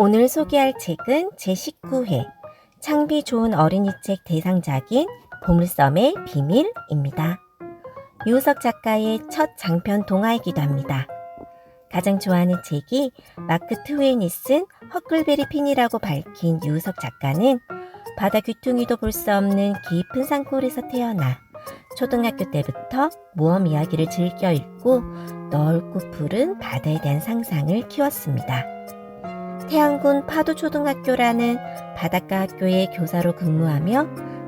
오늘 소개할 책은 제19회 창비 좋은 어린이 책 대상작인 보물섬의 비밀입니다. 유석 작가의 첫 장편 동화이기도 합니다. 가장 좋아하는 책이 마크 트웨인이 쓴 허클베리 핀이라고 밝힌 유석 작가는 바다 귀퉁이도 볼 수 없는 깊은 산골에서 태어나 초등학교 때부터 모험 이야기를 즐겨 읽고 넓고 푸른 바다에 대한 상상을 키웠습니다. 태안군 파도초등학교라는 바닷가 학교의 교사로 근무하며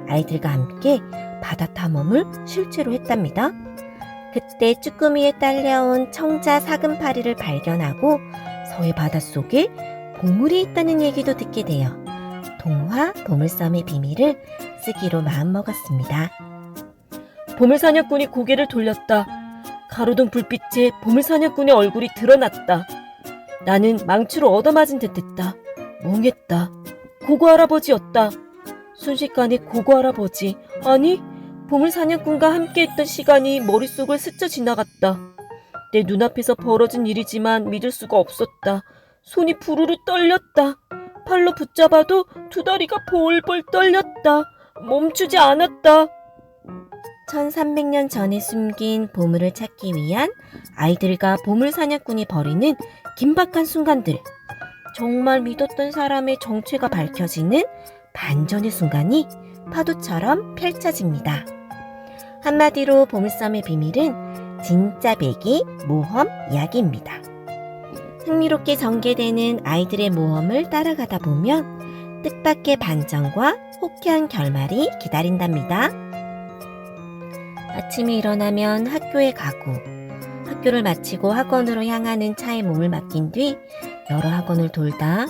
아이들과 함께 바다 탐험을 실제로 했답니다. 그때 쭈꾸미에 딸려온 청자 사금파리를 발견하고 서해 바닷속에 보물이 있다는 얘기도 듣게 되어 동화 보물섬의 비밀을 쓰기로 마음먹었습니다. 보물사냥꾼이 고개를 돌렸다. 가로등 불빛에 보물사냥꾼의 얼굴이 드러났다. 나는 망치로 얻어맞은 듯했다. 멍했다. 고고 할아버지였다. 순식간에 고고 할아버지, 아니, 보물 사냥꾼과 함께했던 시간이 머릿속을 스쳐 지나갔다. 내 눈앞에서 벌어진 일이지만 믿을 수가 없었다. 손이 부르르 떨렸다. 팔로 붙잡아도 두 다리가 볼볼 떨렸다. 멈추지 않았다. 1300년 전에 숨긴 보물을 찾기 위한 아이들과 보물 사냥꾼이 벌이는 긴박한 순간들. 정말 믿었던 사람의 정체가 밝혀지는 반전의 순간이 파도처럼 펼쳐집니다. 한마디로 보물섬의 비밀은 진짜 배기 모험 이야기입니다. 흥미롭게 전개되는 아이들의 모험을 따라가다 보면 뜻밖의 반전과 호쾌한 결말이 기다린답니다. 아침에 일어나면 학교에 가고 학교를 마치고 학원으로 향하는 차에 몸을 맡긴 뒤 여러 학원을 돌다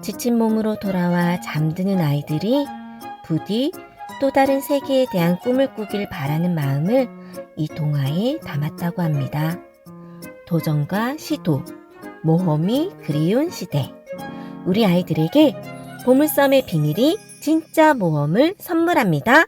지친 몸으로 돌아와 잠드는 아이들이 부디 또 다른 세계에 대한 꿈을 꾸길 바라는 마음을 이 동화에 담았다고 합니다. 도전과 시도, 모험이 그리운 시대. 우리 아이들에게 보물섬의 비밀이 진짜 모험을 선물합니다.